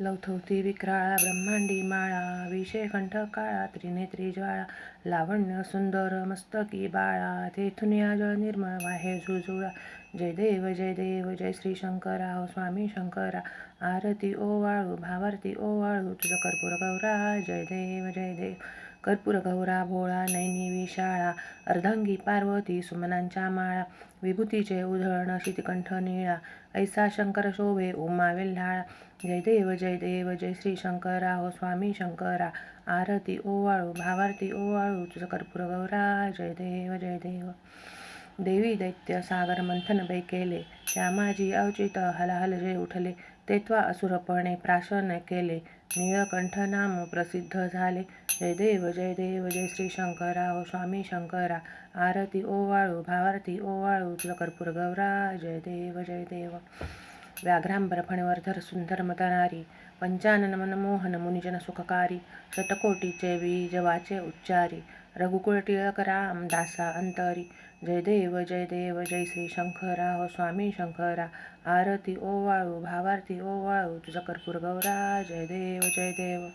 लवथवती विक्राळा ब्रह्मांडी माळा विषय कंठ काळा त्रिनेत्री ज्वाळा लावण्य सुंदर मस्तकी बाळा तेथून या जळ निर्मळ वाहे झुळझुळा. जय देव जय देव जय श्री शंकरा हो स्वामी शंकरा. आरती ओवाळू भावारती ओवाळू तुझं कर्पूर गौरा. जय देव जय देव. कर्पूर गौरा भोळा नैनी विशाळा अर्धांगी पार्वती सुमनांच्या माळा विभूतीचे उधळण शीतकंठ निळा ऐसा शंकर शोभे उमा वेल्हाळा जय देव जय देव जय श्री शंकरा हो स्वामी शंकरा आरती ओवाळू भावार्ती ओवाळू तुझं कर्पूर गौरा जय देव जय देव. देवी दैत्य सागर मंथन बै केले त्या माझी अवचित हलाहल जे उठले तेत्वा असुरपणे प्राशन केले. निळकंठ नाम प्रसिद्ध झाले. जय देव जय देव जय श्री शंकरा हो स्वामी शंकरा. आरती ओवाळू भावार्थी ओवाळू तुझं कर्पूर गौरा. जय देव जय देव. व्याघ्रांबर फणीवर्धर सुंदर मतनारी पंचानन मनमोहन मुनिजन सुखकारी. शतकोटीचे बीज वाचे उच्चारी. रघुकुळ टिळक राम दासा अंतरी. जय देव जय देव जय श्री शंकरा हो स्वामी शंकरा. आरती ओवाळू भावार्थी ओवाळू तुझा कर्पूर गौरा. जय देव जय देव.